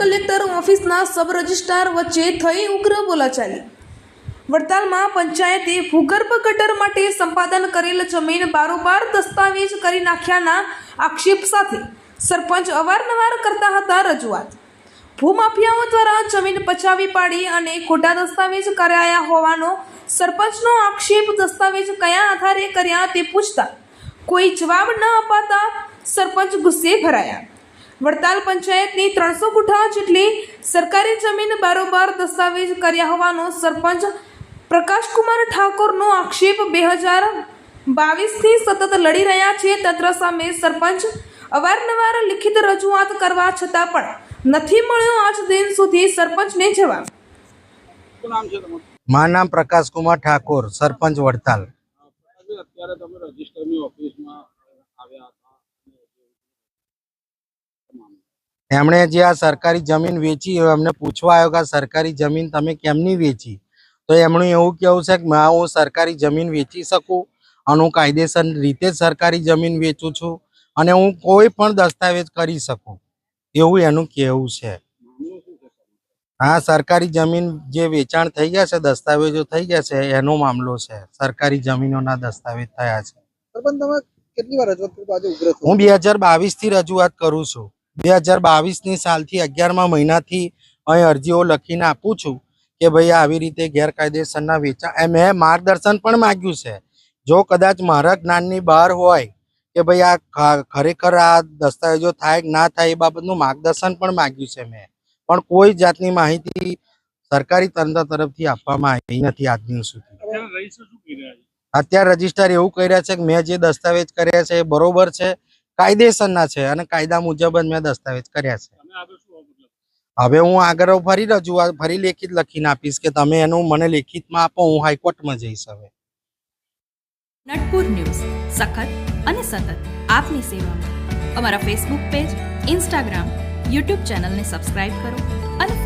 ઓફિસના sub registrar વચ્ચે થઈ ઉગ્ર બોલાચાલી. વડતાલમાં પંચાયતે ભૂગર્ભ ગટર માટે સંપાદન કરેલ જમીન બારોબાર દસ્તાવેજ કરી નાખ્યાના આક્ષેપ સાથે સરપંચ અવારનવાર કરતા હતા રજૂઆત. ભૂમાફિયાઓ દ્વારા જમીન પચાવી પાડી અને ખોટા દસ્તાવેજ કરાયા હોવાનો સરપંચનો આક્ષેપ દસ્તાવેજ કયા આધારે કર્યા તે પૂછતા કોઈ જવાબ ન અપાતા સરપંચ ગુસ્સે ભરાયા. વડતાલ પંચાયતની ત્રણસો ગુઠા જેટલી સરકારી જમીન બારોબાર દસ્તાવેજ કર્યા હોવાનો સરપંચ પ્રકાશકુમાર ઠાકોરનો આક્ષેપ બે હજાર બાવીસથી સતત લડી રહ્યા છે. તંત્ર સામે સરપંચ અવારનવાર લિખિત રજૂઆત કરવા છતાં પણ નથી મળ્યો આજ દિન સુધી સરપંચને જવાબ. મારું નામ પ્રકાશકુમાર ઠાકોર સરપંચ વડતાલ. અત્યારે તમે રજિસ્ટરની ઓફિસમાં આવ્યા હતા અને જે તમામ એમણે જે આ સરકારી જમીન વેચી એમને પૂછવા આવ્યો કે આ સરકારી જમીન તમે કેમની વેચી? તો એમનું એવું કેવું છે કે માં હું સરકારી જમીન વેચી શકું અને હું કાયદેસર રીતે સરકારી જમીન વેચું છું અને હું કોઈ પણ દસ્તાવેજ કરી શકું. એવું એનું કહેવું છે? હા સરકારી જમીન જે વેચાણ થઈ ગયા છે દસ્તાવેજો થઈ ગયા છે એનો મામલો છે. સરકારી જમીનોના દસ્તાવેજ થયા છે. તમે કેટલી વાર રજૂઆત હું બે હજાર બાવીસથી રજૂઆત કરું છું. બે હજાર બાવીસની સાલથી અગિયારમાં મહિનાથી અહીં અરજીઓ લખીને આપું છું કે ભાઈ આવી રીતે ગેરકાયદેસરના વેચાણ મેં માર્ગદર્શન પણ માંગ્યું છે. જો કદાચ મારા જ્ઞાનની બહાર હોય કે ભાઈ આ ખરેખર આ દસ્તાવેજો થાય કે ના થાય એ બાબતનું માર્ગદર્શન પણ માગ્યું છે મેં. પણ કોઈ જાતની માહિતી સરકારી તંત્ર તરફથી આપવામાં આવી નથી આજ દિન સુધી. અત્યારે રજિસ્ટર એવું કહી રહ્યા છે કે મેં જે દસ્તાવેજ કર્યા છે એ બરોબર છે. કાયદેસરના છે અને કાયદા મુજબ જ મેં દસ્તાવેજ કર્યા છે. હવે હું આગળ ફરી રજૂઆત, ફરી લેખિત લખીને આપીશ કે તમે એનું મને લેખિતમાં આપો, હું હાઈકોર્ટમાં જઈશ હવે. નટપુર ન્યૂઝ, સખત અને સતત આપની સેવામાં. અમારા ફેસબુક પેજ ઇન્સ્ટાગ્રામ યુટ્યુબ ચેનલને સબસ્ક્રાઇબ કરો અને